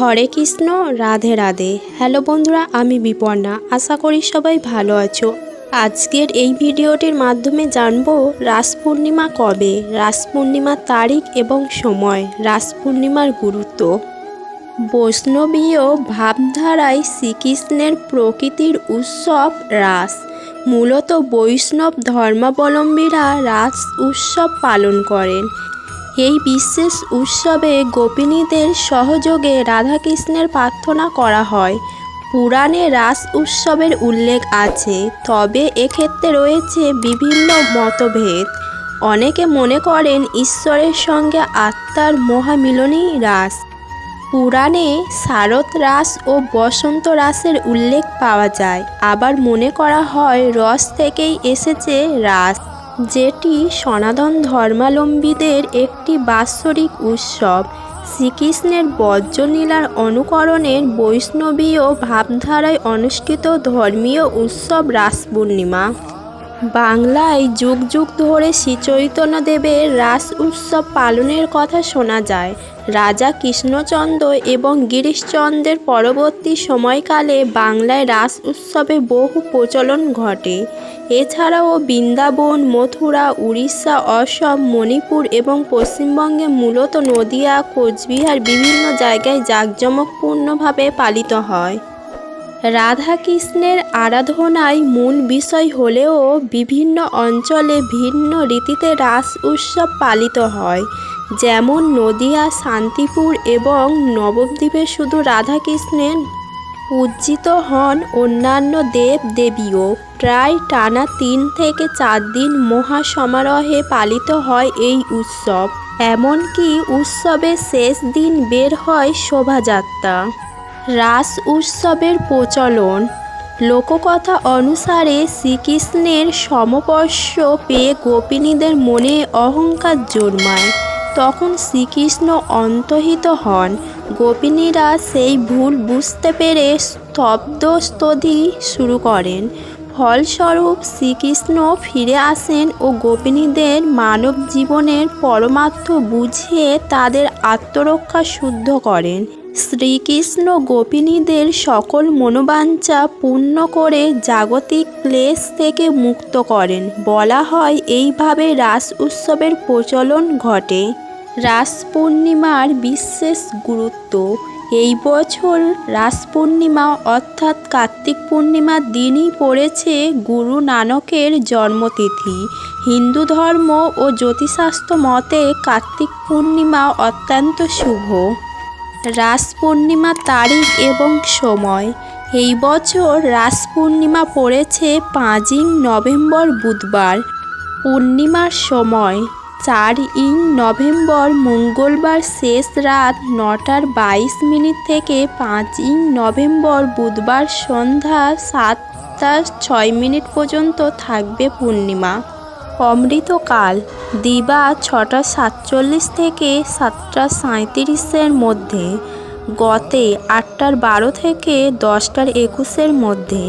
হরে Krishna, Radhe Radhe. Hello বন্ধুরা, আমি বিপর্ণা। আশা করি সবাই ভালো আছো। আজকের এই ভিডিওটির মাধ্যমে জানব রাস পূর্ণিমা কবে? রাস পূর্ণিমার তারিখ এবং সময়। রাস পূর্ণিমার গুরুত্ব। বৈষ্ণবীয় ভাবধারায় শ্রীকৃষ্ণের প্রকৃতির উৎসব রাস। মূলত বৈষ্ণব ধর্মাবলম্বীরা রাস উৎসব পালন করেন। এই বিশেষ উৎসবে গোপিনীদের সহযোগে রাধাকৃষ্ণের প্রার্থনা করা হয়। পুরাণে রাস উৎসবের উল্লেখ আছে, তবে এক্ষেত্রে রয়েছে বিভিন্ন মতভেদ। অনেকে মনে করেন ঈশ্বরের সঙ্গে আত্মার মহামিলনই রাস। পুরাণে শারদ রাস ও বসন্ত রাসের উল্লেখ পাওয়া যায়। আবার মনে করা হয় রস থেকেই এসেছে রাস। যেটি সনাতন ধর্মালম্বীদের একটি বাৎসরিক উৎসব। শ্রীকৃষ্ণের বজ্রলীলার অনুকরণের বৈষ্ণবীয় ভাবধারায় অনুষ্ঠিত ধর্মীয় উৎসব রাস পূর্ণিমা। বাংলায় যুগ যুগ ধরে শ্রীচৈতন্যদেবের রাস উৎসব পালনের কথা শোনা যায়। রাজা কৃষ্ণচন্দ্র এবং গিরিশচন্দ্রের পরবর্তী সময়কালে বাংলায় রাস উৎসবে বহু প্রচলন ঘটে। এছাড়াও বৃন্দাবন, মথুরা, উড়িষ্যা, অসম, মণিপুর এবং পশ্চিমবঙ্গে মূলত নদিয়া, কোচবিহার বিভিন্ন জায়গায় জাঁকজমকপূর্ণভাবে পালিত হয়। রাধাকৃষ্ণের আরাধনায় মূল বিষয় হলেও বিভিন্ন অঞ্চলে ভিন্ন রীতিতে রাস উৎসব পালিত হয়। যেমন নদিয়া, শান্তিপুর এবং নবদ্বীপে শুধু রাধাকৃষ্ণের পূজিত হন অন্যান্য দেব দেবীও প্রায় টানা তিন থেকে চার দিন মহা সমারোহে পালিত হয় এই উৎসব। এমনকি উৎসবের শেষ দিন বের হয় শোভাযাত্রা। রাস উৎসবের প্রচলন। লোককথা অনুসারে শ্রীকৃষ্ণের সমপর্শ পেয়ে গোপিনীদের মনে অহংকার জন্মায়। তখন শ্রীকৃষ্ণ অন্তহিত হন। গোপিনীরা সেই ভুল বুঝতে পেরে স্তব্ধস্তধি শুরু করেন। ফলস্বরূপ শ্রীকৃষ্ণ ফিরে আসেন ও গোপিনীদের মানব জীবনের পরমার্থ বুঝিয়ে তাদের আত্মরক্ষা শুদ্ধ করেন। শ্রীকৃষ্ণ গোপিনীদের সকল মনোবাঞ্ছা পূর্ণ করে জাগতিক ক্লেশ থেকে মুক্ত করেন। বলা হয়, এইভাবে রাস উৎসবের প্রচলন ঘটে। রাস পূর্ণিমার বিশেষ গুরুত্ব। এই বছর রাস পূর্ণিমা অর্থাৎ কার্তিক পূর্ণিমার দিনই পড়েছে গুরু নানকের জন্মতিথি। হিন্দু ধর্ম ও জ্যোতিষাস্ত্র মতে কার্তিক পূর্ণিমা অত্যন্ত শুভ। রাস পূর্ণিমা তারিখ এবং সময়। এই বছর রাস পূর্ণিমা পড়েছে পাঁচই নভেম্বর বুধবার। পূর্ণিমার সময় চার ইং নভেম্বর মঙ্গলবার শেষ রাত নটার বাইশ মিনিট থেকে পাঁচ ইং নভেম্বর বুধবার সন্ধ্যা সাতটা ছয় মিনিট পর্যন্ত থাকবে পূর্ণিমা। অমৃতকাল, দিবা ছটা সাতচল্লিশ থেকে সাতটা সাঁত্রিশের মধ্যে, গতে আটটার বারো থেকে দশটার একুশের মধ্যে